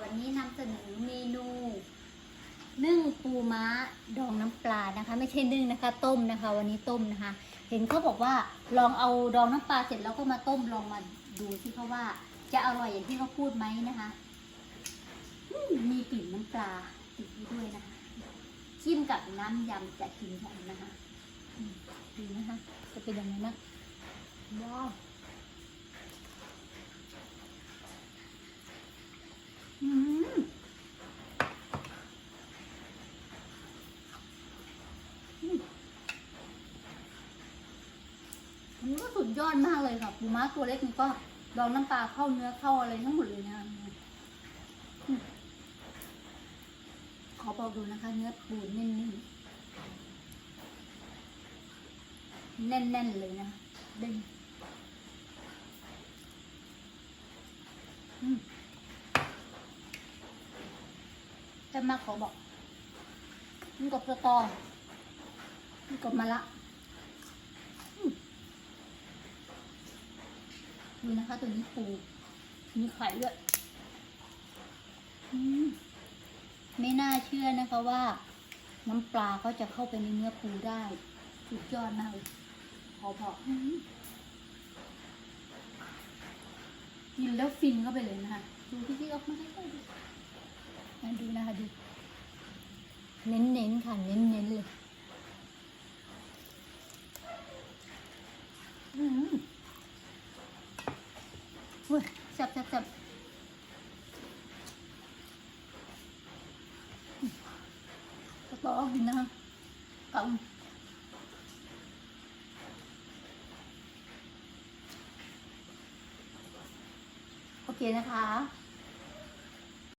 วันนี้นำเสนอเมนูนึ่งปูม้าดองน้ำปลานะคะ ไม่ใช่นึ่งนะคะ ต้มนะคะ วันนี้ต้มนะคะ เห็นเขาบอกว่าลองเอาดองน้ำปลาเสร็จแล้วก็มาต้มลองมาดูสิเขาว่า จะอร่อยอย่างที่เขาพูดไหมนะคะมีกลิ่นน้ำปลาติดด้วยนะคะจิ้มกับน้ำยำจะกินกันนะคะดูนะคะ จะเป็นยังไงนะว้าวอืม มันก็สุดยอดมากเลยค่ะปูม้าตัวเล็กมันก็ดองน้ำปลาเข้าเนื้อเข้าอะไรทั้งหมดเลยนะขอบอกดูนะคะ เนื้อปูแน่นๆแน่นๆเลยนะเด้งแต่มาขอบอกมันกับสตอมันกับมะละ ดูนะคะตัวนี้ปูมีไข่ด้วยไม่น่าเชื่อนะคะว่า น้ำปลาเขาจะเข้าไปในเนื้อปูได้สุดยอดมากเลยขอบอกกินแล้วฟินเข้าไปเลยนะคะ ดูที่ที่ออกมาให้ดูดูนะคะดู เน้นๆค่ะ เน้นๆเลย อืม อุ้ยแซ่บแซ่บแซ่บก็ต้องกินนะคะกับโอเคนะคะ